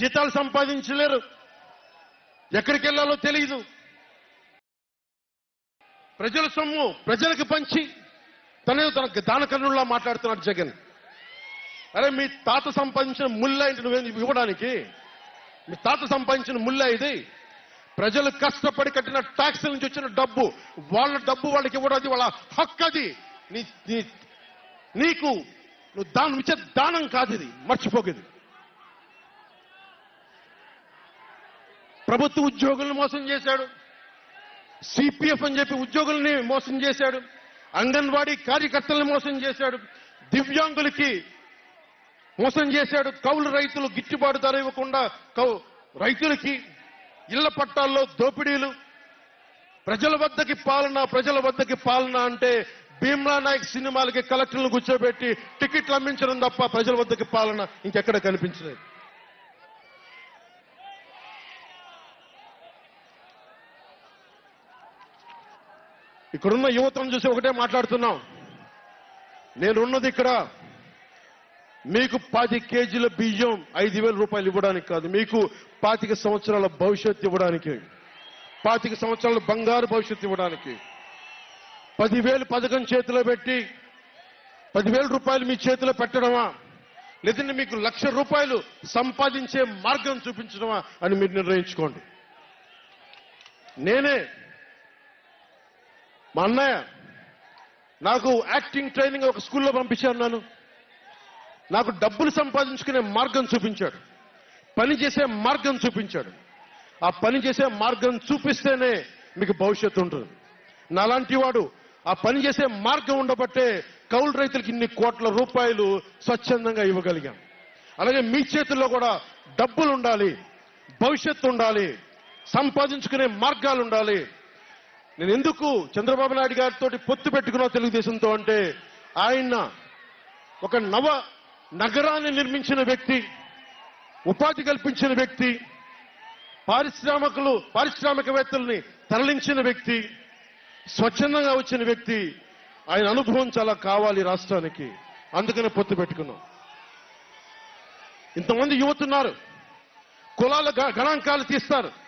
జీతాలు సంపాదించలేరు. ఎక్కడికి వెళ్ళాలో తెలియదు ప్రజల సొమ్ము ప్రజలకు పంచి తనే తన దానకర్ణుల్లా మాట్లాడుతున్నాడు జగన్. అరే మీ తాత సంపాదించిన ముల్ల ఏంటి నువ్వేం ఇవ్వడానికి? మీ తాత సంపాదించిన ముల్ల ఇది. ప్రజలు కష్టపడి కట్టిన ట్యాక్స్ నుంచి వచ్చిన డబ్బు వాళ్ళ డబ్బు వాళ్ళకి ఇవ్వడం అది వాళ్ళ హక్కు అది. నీ నీ నీకు నువ్వు దాని ఇచ్చే దానం కాదు ఇది. మర్చిపోకేది ప్రభుత్వ ఉద్యోగులను మోసం చేశాడు. సిపిఎఫ్ అని చెప్పి ఉద్యోగుల్ని మోసం చేశాడు. అంగన్వాడీ కార్యకర్తలను మోసం చేశాడు. దివ్యాంగులకి మోసం చేశాడు. కౌలు రైతులు గిట్టుబాటు ధర ఇవ్వకుండా కౌ రైతులకి ఇళ్ళ పట్టాల్లో దోపిడీలు. ప్రజల వద్దకి పాలన ప్రజల వద్దకి పాలన అంటే భీమ్లా నాయక్ సినిమాలకి కలెక్టర్లు కూర్చోబెట్టి టికెట్లు అమ్మించడం తప్ప ప్రజల వద్దకి పాలన ఇంకెక్కడ కనిపించలేదు. ఇక్కడున్న యువతను చూసి ఒకటే మాట్లాడుతున్నాం. నేనున్నది ఇక్కడ. మీకు పాతి కేజీల బియ్యం ఐదు వేల రూపాయలు ఇవ్వడానికి కాదు మీకు పాతిక సంవత్సరాల భవిష్యత్తు ఇవ్వడానికి పాతిక సంవత్సరాల బంగారు భవిష్యత్తు ఇవ్వడానికి. పదివేలు పథకం చేతిలో పెట్టి పదివేల రూపాయలు మీ చేతిలో పెట్టడమా? లేదంటే మీకు లక్ష రూపాయలు సంపాదించే మార్గం చూపించడమా అని మీరు నిర్ణయించుకోండి. నేనే మా అన్నయ్య నాకు యాక్టింగ్ ట్రైనింగ్ ఒక స్కూల్లో పంపించాను నన్ను. నాకు డబ్బులు సంపాదించుకునే మార్గం చూపించాడు. పని చేసే మార్గం చూపించాడు. ఆ పని చేసే మార్గం చూపిస్తేనే మీకు భవిష్యత్తు ఉంటుంది. నాలాంటి వాడు ఆ పని చేసే మార్గం ఉండబట్టే కౌలు రైతులకి ఇన్ని కోట్ల రూపాయలు స్వచ్ఛందంగా ఇవ్వగలిగాం. అలాగే మీ చేతుల్లో కూడా డబ్బులు ఉండాలి భవిష్యత్తు ఉండాలి సంపాదించుకునే మార్గాలు ఉండాలి నేను ఎందుకు చంద్రబాబు నాయుడు గారితో పొత్తు పెట్టుకున్నా తెలుగుదేశంతో అంటే ఆయన ఒక నవ నగరాన్ని నిర్మించిన వ్యక్తి ఉపాధి కల్పించిన వ్యక్తి పారిశ్రామికులు పారిశ్రామికవేత్తల్ని తరలించిన వ్యక్తి స్వచ్ఛందంగా వచ్చిన వ్యక్తి. ఆయన అనుభవం చాలా కావాలి రాష్ట్రానికి. అందుకనే పొత్తు పెట్టుకున్నాం. ఇంతమంది యువతున్నారు. కులాల గ- గణాంకాలు తీస్తారు.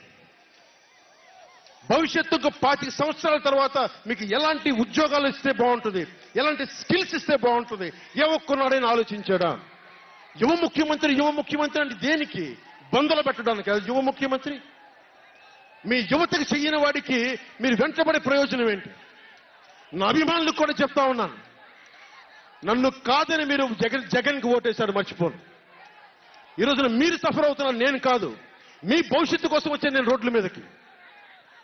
భవిష్యత్తుకు పాతిక సంవత్సరాల తర్వాత మీకు ఎలాంటి ఉద్యోగాలు ఇస్తే బాగుంటుంది? ఎలాంటి స్కిల్స్ ఇస్తే బాగుంటుంది? ఏ ఒక్కనాడైనా ఆలోచించాడా? యువ ముఖ్యమంత్రి యువ ముఖ్యమంత్రి అంటే దేనికి? బంధులు పెట్టడానికి. అది యువ ముఖ్యమంత్రి. మీ యువతకు చెయ్యని వాడికి మీరు వెంటబడే ప్రయోజనం ఏంటి? నా అభిమానులకు కూడా చెప్తా ఉన్నాను. నన్ను కాదని మీరు జగన్ జగన్కి ఓటేశారు మర్చిపోను. ఈ రోజున మీరు సఫర్ అవుతున్నారు నేను కాదు. మీ భవిష్యత్తు కోసం వచ్చే నేను రోడ్ల మీదకి.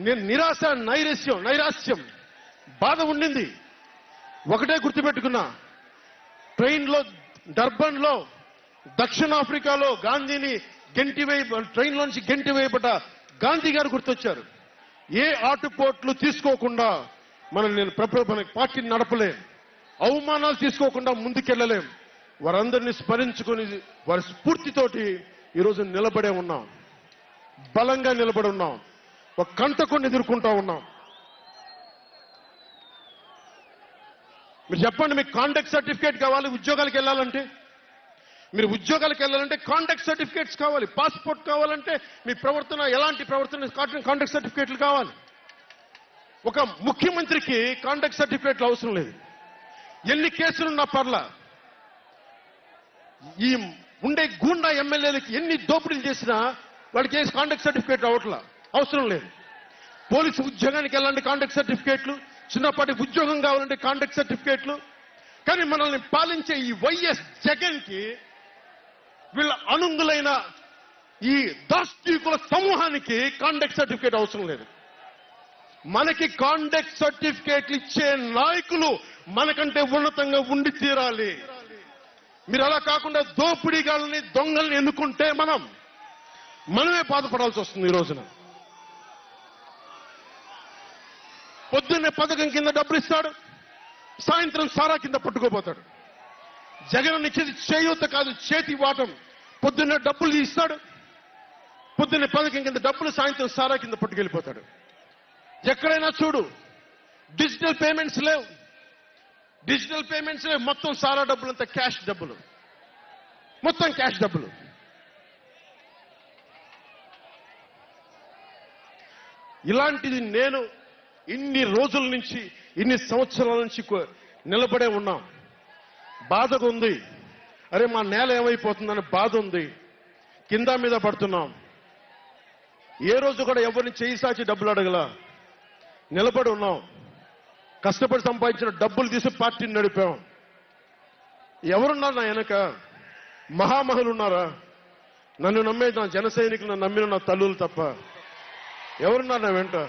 నిరాశ నైరాస్యం నైరాస్యం బాధ ఉండింది. ఒకటే గుర్తుపెట్టుకున్నా. ట్రైన్లో డర్బన్లో దక్షిణాఫ్రికాలో గాంధీని గెంటివేయ ట్రైన్లోంచి గెంటి వేయబడ్డ గాంధీ గారు గుర్తొచ్చారు. ఏ ఆటుపోట్లు తీసుకోకుండా మనం నేను ప్రభు మన పార్టీని నడపలేం. అవమానాలు తీసుకోకుండా ముందుకెళ్ళలేం. వారందరినీ స్మరించుకొని వారి స్ఫూర్తితోటి ఈరోజు నిలబడే ఉన్నాం. బలంగా నిలబడి ఉన్నాం. ఒక కంటకొని ఎదుర్కొంటా ఉన్నాం. మీరు చెప్పండి మీకు కాంటాక్ట్ సర్టిఫికేట్ కావాలి ఉద్యోగాలకు వెళ్ళాలంటే? మీరు ఉద్యోగాలకు వెళ్ళాలంటే కాంటాక్ట్ సర్టిఫికేట్స్ కావాలి పాస్పోర్ట్ కావాలంటే మీ ప్రవర్తన ఎలాంటి ప్రవర్తన కాంటాక్ట్ సర్టిఫికేట్లు కావాలి. ఒక ముఖ్యమంత్రికి కాంటాక్ట్ సర్టిఫికేట్లు అవసరం లేదు. ఎన్ని కేసులున్నా పర్లా. ఈ ఉండే గూండా ఎమ్మెల్యేలకి ఎన్ని దోపిడీలు చేసినా వాళ్ళకి ఏ కాంటాక్ట్ సర్టిఫికేట్ అవట్లా అవసరం లేదు. పోలీసు ఉద్యోగానికి ఎలాంటి కాంటాక్ట్ సర్టిఫికేట్లు చిన్నపాటి ఉద్యోగం కావాలంటే కాంటాక్ట్ సర్టిఫికేట్లు కానీ మనల్ని పాలించే ఈ వైఎస్ జగన్కి వీళ్ళ అనుంగులైన ఈ దాష్టీకుల సమూహానికి కాంటాక్ట్ సర్టిఫికేట్ అవసరం లేదు. మనకి కాంటాక్ట్ సర్టిఫికేట్లు ఇచ్చే నాయకులు మనకంటే ఉన్నతంగా ఉండి తీరాలి. మీరు అలా కాకుండా దోపిడీగాళ్ళని దొంగల్ని ఎన్నుకుంటే మనం మనమే బాధపడాల్సి వస్తుంది ఈ రోజున. పొద్దున్నే పథకం కింద డబ్బులు ఇస్తాడు సాయంత్రం సారా కింద పట్టుకోపోతాడు. జగన్ ఇచ్చేది చేయూత కాదు చేతి వాటం. పొద్దున్నే డబ్బులు ఇస్తాడు పొద్దున్నే పథకం కింద డబ్బులు సాయంత్రం సారా కింద పట్టుకెళ్ళిపోతాడు. ఎక్కడైనా చూడు డిజిటల్ పేమెంట్స్ లేవు. డిజిటల్ పేమెంట్స్ లేవు మొత్తం సారా డబ్బులంతా క్యాష్ డబ్బులు. మొత్తం క్యాష్ డబ్బులు. ఇలాంటిది నేను ఇన్ని రోజుల నుంచి ఇన్ని సంవత్సరాల నుంచి నిలబడే ఉన్నాం. బాధగా ఉంది. అరే మా నేల ఏమైపోతుందని బాధ ఉంది. కింద మీద పడుతున్నాం. ఏ రోజు కూడా ఎవరిని చేయి సాచి డబ్బులు అడగల. నిలబడి ఉన్నాం. కష్టపడి సంపాదించిన డబ్బులు తీసి పార్టీని నడిపాం. ఎవరున్నారు నా వెనక? మహామహులు ఉన్నారా? నన్ను నమ్మే నా జన సైనికులు నమ్మిన నా తల్లులు తప్ప. ఎవరున్నారు నా వెంట?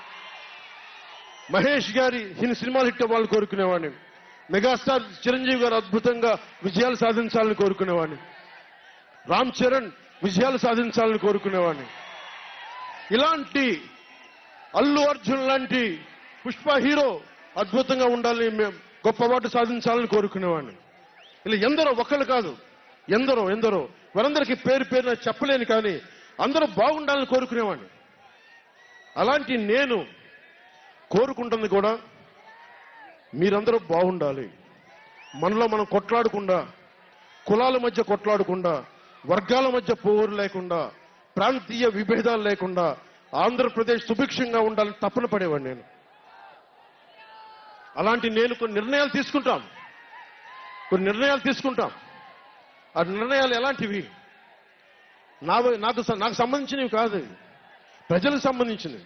మహేష్ గారి హిన్ సినిమాలు హిట్ అవ్వాలని కోరుకునేవాడిని. మెగాస్టార్ చిరంజీవి గారు అద్భుతంగా విజయాలు సాధించాలని కోరుకునేవాడిని. రామ్ చరణ్ విజయాలు సాధించాలని కోరుకునేవాడిని. ఇలాంటి అల్లు అర్జున్ లాంటి పుష్ప హీరో అద్భుతంగా ఉండాలని మేము గొప్ప వాటి సాధించాలని కోరుకునేవాడిని. ఇలా ఎందరో ఒకళ్ళు కాదు ఎందరో ఎందరో వారందరికీ పేరు పేరున చెప్పలేను కానీ అందరూ బాగుండాలని కోరుకునేవాడిని. అలాంటి నేను కోరుకుంటుంది కూడా మీరందరూ బాగుండాలి. మనలో మనం కొట్లాడకుండా కులాల మధ్య కొట్లాడకుండా వర్గాల మధ్య పోరు లేకుండా ప్రాంతీయ విభేదాలు లేకుండా ఆంధ్రప్రదేశ్ సుభిక్షంగా ఉండాలని తప్పన పడేవాడిని నేను. అలాంటి నేను కొన్ని నిర్ణయాలు తీసుకుంటాం. కొన్ని నిర్ణయాలు తీసుకుంటాం. ఆ నిర్ణయాలు ఎలాంటివి? నా నాకు నాకు సంబంధించినవి కాదు. ప్రజలకు సంబంధించినవి.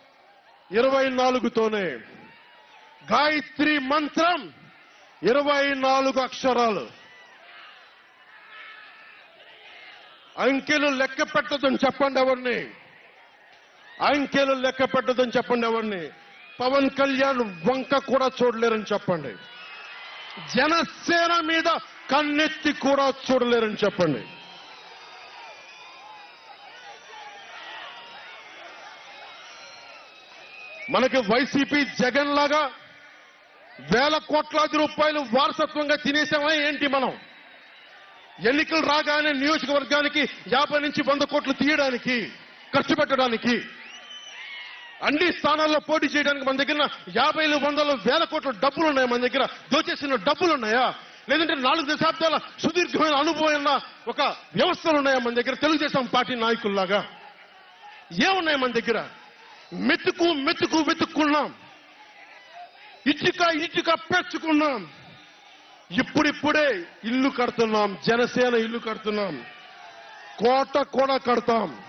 ఇరవై నాలుగుతోనే. గాయత్రి మంత్రం ఇరవై నాలుగు అక్షరాలు. అంకెలు లెక్క పెట్టదని చెప్పండి ఎవరిని? అంకెలు లెక్క పెట్టదని చెప్పండి ఎవరిని? పవన్ కళ్యాణ్ వంక కూడా చూడలేరని చెప్పండి. జనసేన మీద కన్నెత్తి కూడా చూడలేరని చెప్పండి. మనకి వైసీపీ జగన్ లాగా వేల కోట్లాది రూపాయలు వారసత్వంగా తినేసామా ఏంటి మనం? ఎన్నికలు రాగానే నియోజకవర్గానికి యాభై నుంచి వంద కోట్లు తీయడానికి ఖర్చు పెట్టడానికి అన్ని స్థానాల్లో పోటీ చేయడానికి మన దగ్గర యాభైలు వందలు వేల కోట్ల డబ్బులు ఉన్నాయి మన దగ్గర? దోచేసిన డబ్బులు ఉన్నాయా లేదంటే నాలుగు దశాబ్దాల సుదీర్ఘమైన అనుభవం ఉన్న ఒక వ్యవస్థలు ఉన్నాయా మన దగ్గర? తెలుగుదేశం పార్టీ నాయకుల్లాగా. ఏమున్నాయి మన దగ్గర? మెతుకు మెతుకు వెతుక్కున్నాం. ఇటుక ఇటుక పెంచుకున్నాం. ఇప్పుడిప్పుడే ఇల్లు కడుతున్నాం. జనసేన ఇల్లు కడుతున్నాం. కోట కూడా కడతాం.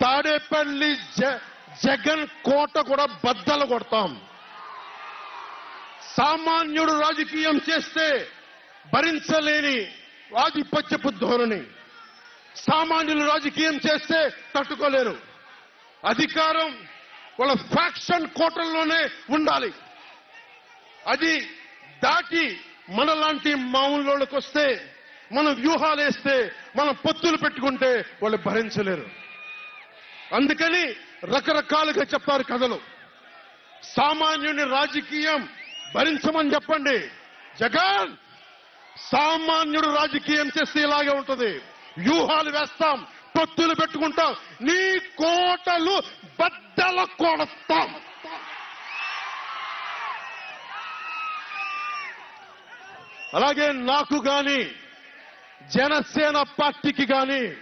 తాడేపల్లి జ- జగన్ కోట కూడా బద్దలు కొడతాం. సామాన్యుడు రాజకీయం చేస్తే భరించలేని ఆధిపత్యపు ధోరణి. సామాన్యులు రాజకీయం చేస్తే తట్టుకోలేరు. అధికారం వాళ్ళ ఫ్యాక్షన్ కోటల్లోనే ఉండాలి. అది దాటి మనలాంటి మామూలులోకి వస్తే మనం వ్యూహాలు వేస్తే మనం పొత్తులు పెట్టుకుంటే వాళ్ళు భరించలేరు. అందుకని రకరకాలుగా చెప్తారు కథలు. సామాన్యుని రాజకీయం భరించమని చెప్పండి. జగన్ సామాన్యుడు రాజకీయం చేస్తే ఇలాగే ఉంటుంది. వ్యూహాలు వేస్తాం పొత్తులు పెట్టుకుంటాం. నీ కోటలు బద్దల కొడతాం. అలాగే నాకు గాని జనసేన పార్టీకి కానీ